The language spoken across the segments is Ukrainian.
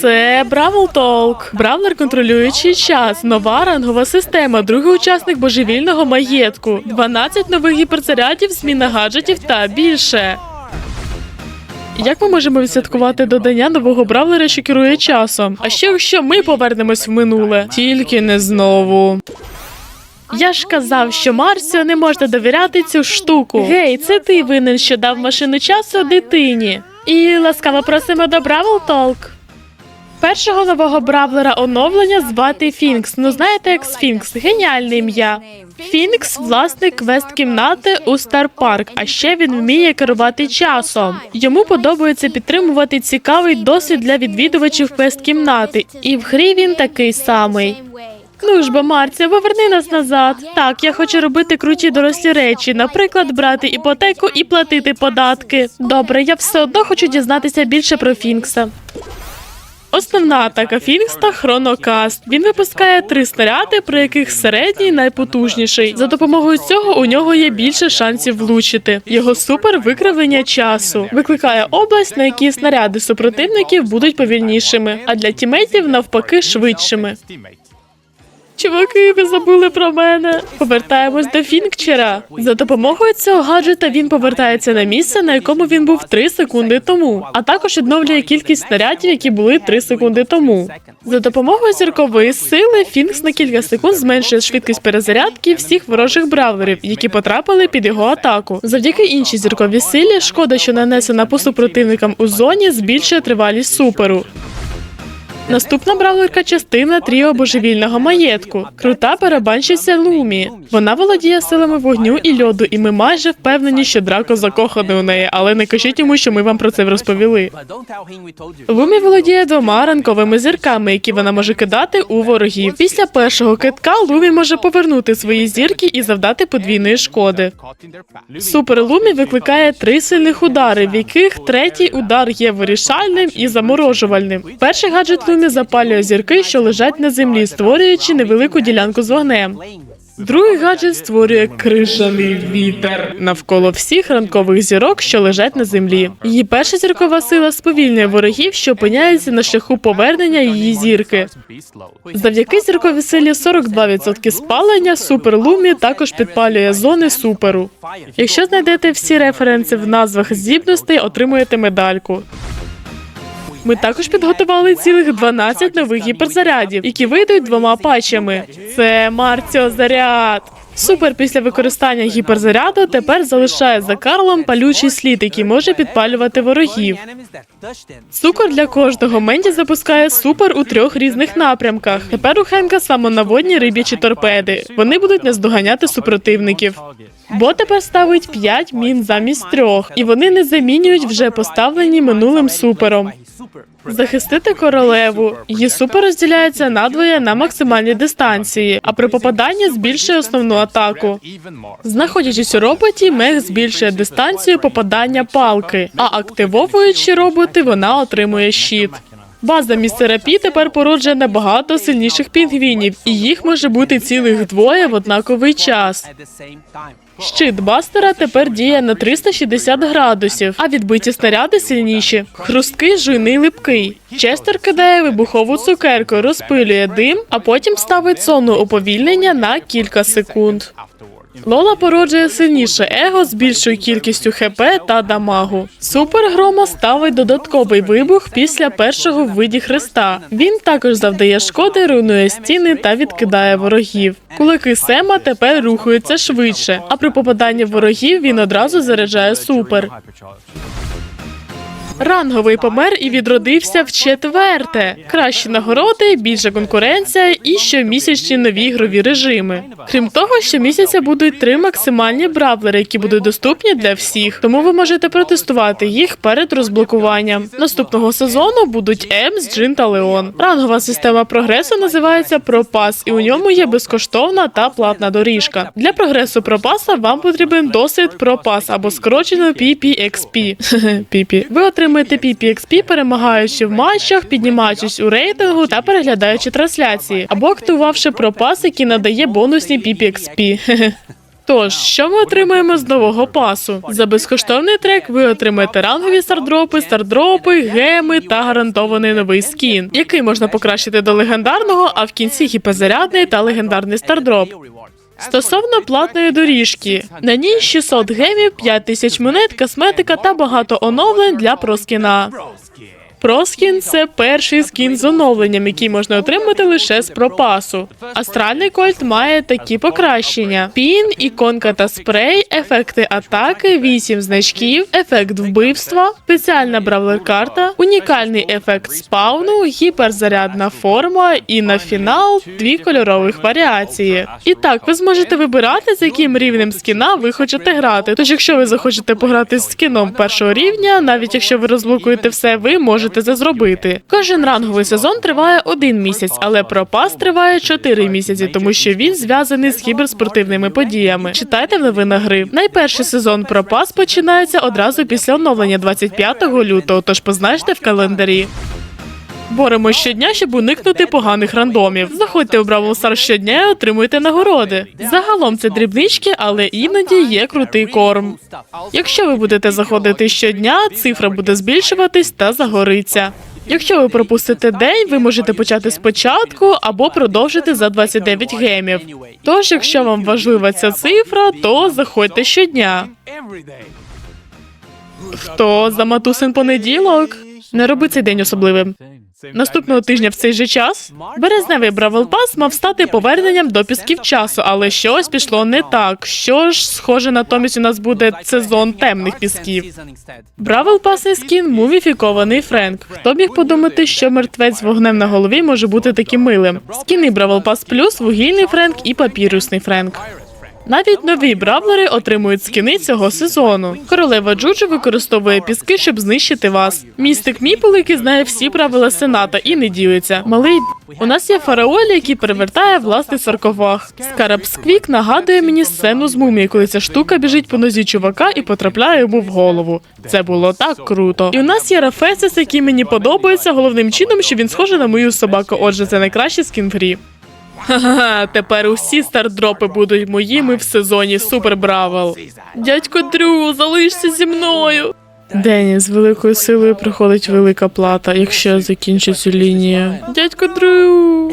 Це Бравл Толк. Бравлер контролюючий час. Нова рангова система. Другий учасник божевільного маєтку. 12 нових гіперзарядів, зміна гаджетів та більше. Як ми можемо відсвяткувати додання нового бравлера, що керує часом? А ще якщо ми повернемось в минуле, тільки не знову. Я ж казав, що Марсіо не можна довіряти цю штуку. Гей, це ти винен, що дав машину часу дитині. І ласкаво просимо до Бравл Толк. Першого нового бравлера оновлення звати Фінкс. Ну знаєте, як Сфінкс, геніальне ім'я. Фінкс власник квест-кімнати у Стар Парк, а ще він вміє керувати часом. Йому подобається підтримувати цікавий досвід для відвідувачів квест-кімнати, і в грі він такий самий. Ну ж бо, Марця, поверни нас назад. Так, я хочу робити круті дорослі речі, наприклад, брати іпотеку і платити податки. Добре, я все одно хочу дізнатися більше про Фінкса. Основна атака Фінкста хронокаст. Він випускає три снаряди, при яких середній найпотужніший. За допомогою цього у нього є більше шансів влучити. Його супер викривлення часу викликає область, на якій снаряди супротивників будуть повільнішими, а для тімейтів навпаки швидшими. Чуваки, ви забули про мене. Повертаємось до Фінкчера. За допомогою цього гаджета він повертається на місце, на якому він був 3 секунди тому, а також відновлює кількість снарядів, які були 3 секунди тому. За допомогою зіркової сили Фінкс на кілька секунд зменшує швидкість перезарядки всіх ворожих бравлерів, які потрапили під його атаку. Завдяки іншій зірковій силі, шкода, що нанесена по супротивникам у зоні, збільшує тривалість суперу. Наступна бравлерка частина тріо божевільного маєтку. Крута барабанщиця Лумі. Вона володіє силами вогню і льоду, і ми майже впевнені, що Драко закоханий у неї, але не кажіть йому, що ми вам про це розповіли. Лумі володіє двома ранковими зірками, які вона може кидати у ворогів. Після першого китка Лумі може повернути свої зірки і завдати подвійної шкоди. Супер Лумі викликає три сильних удари, в яких третій удар є вирішальним і заморожувальним. Перший гаджет Лумі запалює зірки, що лежать на землі, створюючи невелику ділянку з вогнем. Другий гаджет створює крижаний вітер навколо всіх ранкових зірок, що лежать на землі. Її перша зіркова сила сповільнює ворогів, що опиняються на шляху повернення її зірки. Завдяки зірковій силі 42% спалення Супер Лумі також підпалює зони суперу. Якщо знайдете всі референси в назвах здібностей, отримуєте медальку. Ми також підготували цілих 12 нових гіперзарядів, які вийдуть двома патчами. Це Марціо Заряд. Супер після використання гіперзаряду тепер залишає за Карлом палючий слід, який може підпалювати ворогів. Цукор для кожного Менді запускає супер у трьох різних напрямках. Тепер у Хенка самонаводні риб'ячі торпеди. Вони будуть наздоганяти супротивників. Бо тепер ставить 5 мін замість трьох, і вони не замінюють вже поставлені минулим супером. Захистити королеву. Її супер розділяється надвоє на максимальній дистанції, а при попаданні збільшує основну атаку. Знаходячись у роботі, мех збільшує дистанцію попадання палки, а активовуючи роботи, вона отримує щит. База містера Пі тепер породжує набагато сильніших пінгвінів, і їх може бути цілих двоє в однаковий час. Щит бастера тепер діє на 360 градусів, а відбиті снаряди сильніші. Хрусткий, жуйний, липкий. Честер кидає вибухову цукерку, розпилює дим, а потім ставить зону уповільнення на кілька секунд. Лола породжує сильніше его з більшою кількістю хп та дамагу. Супергрома ставить додатковий вибух після першого в виді хреста. Він також завдає шкоди, руйнує стіни та відкидає ворогів. Кулики Сема тепер рухаються швидше, а при попаданні ворогів він одразу заряджає супер. Ранговий помер і відродився в четверте. Кращі нагороди, більша конкуренція і щомісячні нові ігрові режими. Крім того, щомісяця будуть три максимальні бравлери, які будуть доступні для всіх. Тому ви можете протестувати їх перед розблокуванням. Наступного сезону будуть Емс, Джин та Леон. Рангова система прогресу називається Пропас, і у ньому є безкоштовна та платна доріжка. Для прогресу пропаса вам потрібен досвід Пропас або скорочено PPXP. Ви отримаєте PPXP, перемагаючи в матчах, піднімаючись у рейтингу та переглядаючи трансляції, або активувавши пропас, який надає бонусні PPXP. Тож, що ми отримуємо з нового пасу? За безкоштовний трек ви отримаєте рангові стардропи, стардропи, геми та гарантований новий скін, який можна покращити до легендарного, а в кінці гіперзарядний та легендарний стардроп. Стосовно платної доріжки, на ній 600 гемів, 5000 монет, косметика та багато оновлень для проскіна. Проскін це перший скін з оновленням, який можна отримати лише з пропасу. Астральний кольт має такі покращення: пін, іконка та спрей, ефекти атаки, 8 значків, ефект вбивства, спеціальна бравлер-карта, унікальний ефект спауну, гіперзарядна форма і на фінал дві кольорових варіації. І так, ви зможете вибирати, з яким рівнем скіна ви хочете грати. Тож, якщо ви захочете пограти з скіном першого рівня, навіть якщо ви розблокуєте все, ви можете це зробити. Кожен ранговий сезон триває один місяць, але пропас триває чотири місяці, тому що він зв'язаний з кіберспортивними подіями. Читайте в новинах гри. Найперший сезон пропас починається одразу після оновлення 25 лютого, тож позначте в календарі. Боремо щодня, щоб уникнути поганих рандомів. Заходьте у Бравл Стар щодня і отримуйте нагороди. Загалом це дрібнички, але іноді є крутий корм. Якщо ви будете заходити щодня, цифра буде збільшуватись та загориться. Якщо ви пропустите день, ви можете почати спочатку або продовжити за 29 гемів. Тож, якщо вам важлива ця цифра, то заходьте щодня. Хто за матусин понеділок? Не роби цей день особливим. Наступного тижня в цей же час березневий Бравл Пас мав стати поверненням до пісків часу, але щось пішло не так. Що ж, схоже, натомість у нас буде сезон темних пісків. Бравл Пасний скін муміфікований Френк. Хто міг подумати, що мертвець з вогнем на голові може бути таким милим? Скіни Бравл Пас Плюс, вугільний Френк і папірусний Френк. Навіть нові бравлери отримують скіни цього сезону. Королева Джуджу використовує піски, щоб знищити вас. Містик Міпл, який знає всі правила сената і не ділиться. Малий у нас є фараоль, який перевертає власний саркофаг. Скараб Сквік нагадує мені сцену з мумії, коли ця штука біжить по нозі чувака і потрапляє йому в голову. Це було так круто. І у нас є Рафесис, який мені подобається головним чином, що він схожий на мою собаку. Отже, це найкращий скін в грі. Ха-ха, тепер усі стардропи будуть моїми в сезоні Супер Бравл. Дядько Дрю, залишся зі мною. Дені, з великою силою приходить велика плата, якщо закінчиться лінія. Дядько Дрю.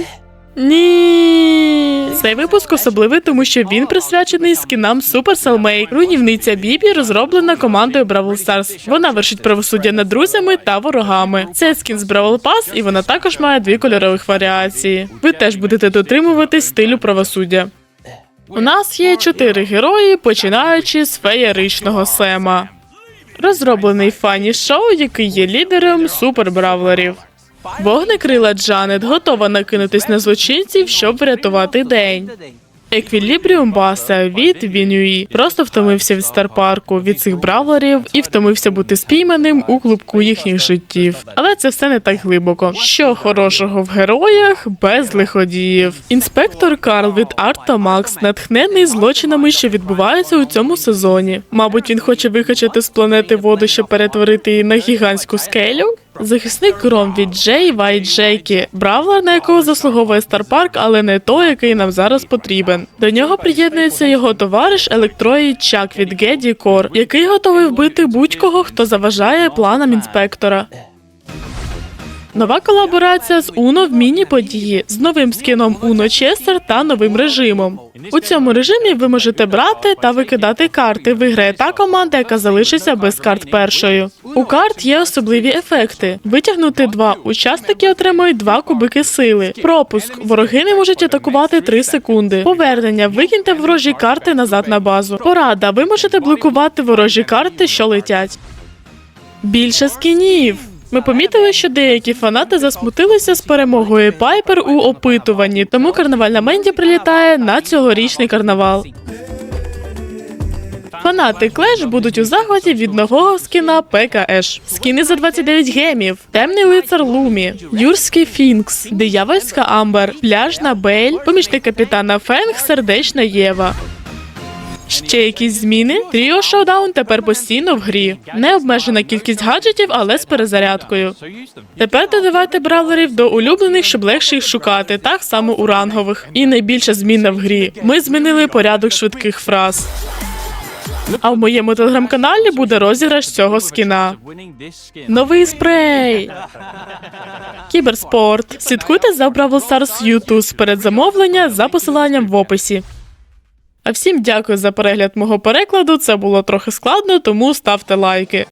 Ні. Цей випуск особливий, тому що він присвячений скінам Supercell Make. Руйнівниця Бібі розроблена командою Бравл Stars. Вона вершить правосуддя над друзями та ворогами. Це скін з Бравл Pass, і вона також має дві кольорових варіації. Ви теж будете дотримуватись стилю правосуддя. У нас є чотири герої, починаючи з феєричного Сема. Розроблений фані шоу, який є лідером супербравлерів. Вогнекрила Джанет готова накинутись на злочинців, щоб врятувати день. Еквілібріум Баса від Вінюї просто втомився від Старпарку, від цих бравлерів і втомився бути спійманим у клубку їхніх життів. Але це все не так глибоко. Що хорошого в героях без лиходіїв. Інспектор Карл від Арта Макс натхнений злочинами, що відбуваються у цьому сезоні. Мабуть, він хоче викачати з планети воду, щоб перетворити її на гігантську скелю. Захисник Гром від Джей Вай Джейкі, бравлер, на якого заслуговує Старпарк, але не той, який нам зараз потрібен. До нього приєднується його товариш Електрої Чак від Геді Кор, який готовий вбити будь-кого, хто заважає планам інспектора. Нова колаборація з Уно в міні-події з новим скіном Уно Честер та новим режимом. У цьому режимі ви можете брати та викидати карти. Виграє та команда, яка залишиться без карт першою. У карт є особливі ефекти. Витягнути два учасники отримують два кубики сили. Пропуск вороги не можуть атакувати 3 секунди. Повернення викиньте ворожі карти назад на базу. Порада. Ви можете блокувати ворожі карти, що летять. Більше скінів. Ми помітили, що деякі фанати засмутилися з перемогою Пайпер у опитуванні, тому карнавальна Менді прилітає на цьогорічний карнавал. Фанати Клеш будуть у захваті від нового скіна ПКШ. Скіни за 29 гемів, темний лицар Лумі, юрський Фінкс, диявольська Амбер, пляжна Бель, помічник капітана Фенг, сердечна Єва. Ще якісь зміни? Тріо Showdown тепер постійно в грі. Не обмежена кількість гаджетів, але з перезарядкою. Тепер додавайте бравлерів до улюблених, щоб легше їх шукати, так само у рангових. І найбільша зміна в грі. Ми змінили порядок швидких фраз. А в моєму телеграм-каналі буде розіграш цього скіна. Новий спрей. Кіберспорт. Слідкуйте за Бравл Stars YouTube перед замовлення за посиланням в описі. А всім дякую за перегляд мого перекладу. Це було трохи складно, тому ставте лайки.